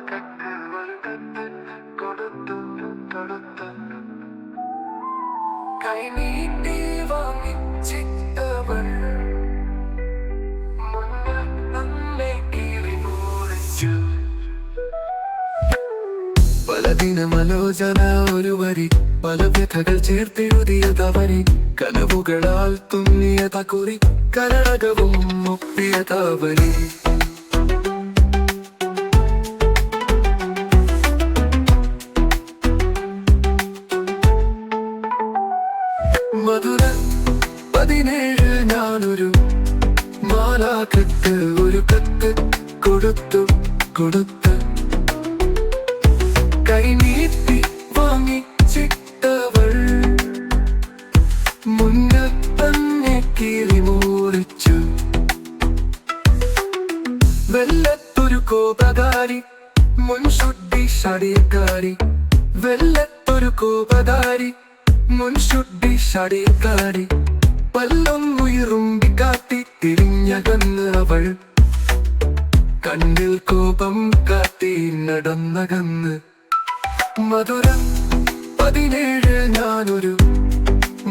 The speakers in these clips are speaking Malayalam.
കത്ത് കൊടുത്തു പലദിനമലോചന ഒരു വരി പല വ്യഥകൾ ചേർത്തെഴുതിയ തവരി കനവുകളാൽ തുന്നിയ തകുറി കരടകവും മുപ്പിയ തവരി മധുര പതിനേഴ് ഞാനൊരു മാലാക്കത്ത് ഒരു കത്ത് കൊടുത്തു കൊടുത്ത്. കൈനീട്ടി വാങ്ങി ചിട്ടവൾ തന്നെ കീറി മുറിച്ചു. വെല്ലത്തൊരു കോപകാരി മുൻശുദ്ധി ശടിയക്കാരി വെല്ലത്തൊരു കോപകാരി മുൻശുദ്ധി ഷടിയക്കാരി പല്ലൊന്നുയിരുമ്പി കാട്ടി തിരിഞ്ഞകന്ന് അവൾ. കണ്ണിൽ കോപം കാത്തി നടന്നകന്ന് മധുര പതിനേഴ് ഞാനൊരു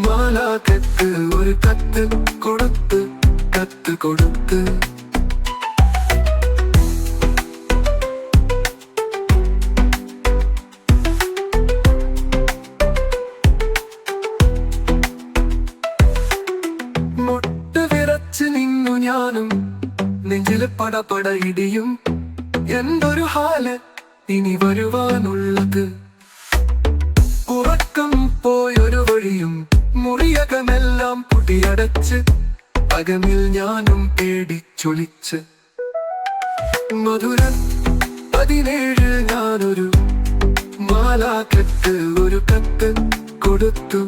മാലാകത്ത് ഒരു കത്ത് കൊടുത്ത് കത്ത് കൊടുത്ത്. ഞാനും നെഞ്ചിൽ പടപട ഇടിയും. എന്തൊരു ഹാൽ ഇനി വരുവാനുള്ളത്? ഉറക്കം പോയൊരു വഴിയും മുറിയകമെല്ലാം പൊടിയടച്ച് അകമിൽ ഞാനും പേടിച്ചൊളിച്ച്. മധുരൻ പതിനേഴ് ഞാനൊരു മാലാക്കത്ത് ഒരു കത്ത് കൊടുത്തു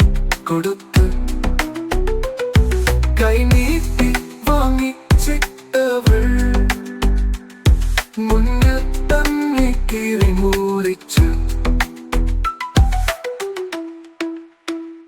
കൊടുത്തു.